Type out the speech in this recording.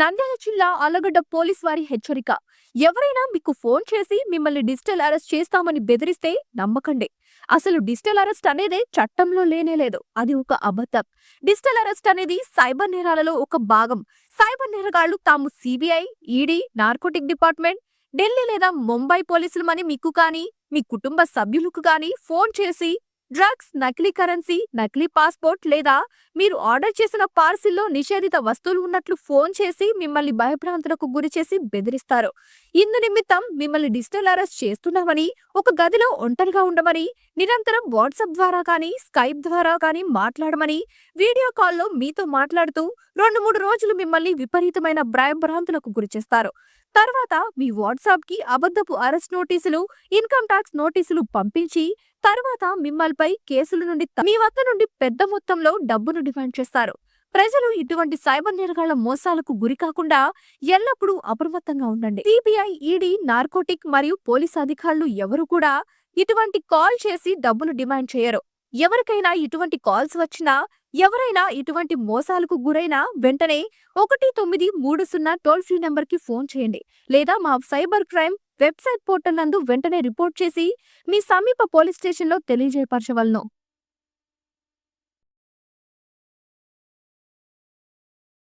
నంద్యాల జిల్లా అలగడ్డ పోలీస్ వారి హెచ్చరిక. ఎవరైనా మీకు ఫోన్ చేసి మిమ్మల్ని డిజిటల్ అరెస్ట్ చేస్తామని బెదిరిస్తే నమ్మకండి. అసలు డిజిటల్ అరెస్ట్ అనేది చట్టంలో లేనేలేదు అది ఒక అబద్ధం. డిజిటల్ అరెస్ట్ అనేది సైబర్ నేరాలలో ఒక భాగం. సైబర్ నేరగాళ్ళు తాము CBI ED narcotic department Delhi లేదా ముంబై పోలీసులమని మీకు కానీ మీ కుటుంబ సభ్యులకు కానీ ఫోన్ చేసి డ్రగ్స్ నకిలీ కరెన్సీ నకిలీ పాస్పోర్ట్ లేదా మీరు ఆర్డర్ చేసిన పార్సిల్లో నిషేధిత వస్తువులు ఉన్నట్లు ఫోన్ చేసి మిమ్మల్ని భయభ్రాంతులకు గురిచేసి బెదిరిస్తారు. ఇందు నిమిత్తం మిమ్మల్ని డిజిటల్ అరెస్ట్ చేస్తున్నామని ఒక గదిలో ఒంటరిగా ఉండమని నిరంతరం వాట్సాప్ ద్వారా కానీ స్కైప్ ద్వారా కానీ మాట్లాడమని వీడియో కాల్లో మీతో మాట్లాడుతూ రెండు మూడు రోజులు మిమ్మల్ని విపరీతమైన భయభ్రాంతులకు గురిచేస్తారు తర్వాత మీ వాట్సాప్కి అబద్ధపు అరెస్ట్ నోటీసులు ఇన్కమ్ ట్యాక్స్ నోటీసులు పంపించి తర్వాత మిమ్మల్పై కేసుల నుండి మీ వద్ద నుండి పెద్ద మొత్తంలో డబ్బును డిమాండ్ చేస్తారు. ప్రజలు ఇటువంటి సైబర్ నేరగాళ్ళ మోసాలకు గురి కాకుండా ఎల్లప్పుడూ అప్రమత్తంగా ఉండండి. సిబిఐ ఈడీ నార్కోటిక్ మరియు పోలీస్ అధికారులు ఎవరు కూడా ఇటువంటి కాల్ చేసి డబ్బులు డిమాండ్ చేయరు. ఎవరికైనా ఇటువంటి కాల్స్ వచ్చినా ఎవరైనా ఇటువంటి మోసాలకు గురైనా వెంటనే ఒకటి తొమ్మిది మూడు సున్నా టోల్ ఫ్రీ నెంబర్కి ఫోన్ చేయండి. లేదా మా సైబర్ క్రైమ్ వెబ్సైట్ పోర్టల్ నందు వెంటనే రిపోర్ట్ చేసి మీ సమీప పోలీస్ స్టేషన్లో తెలియజేయపరచవలను.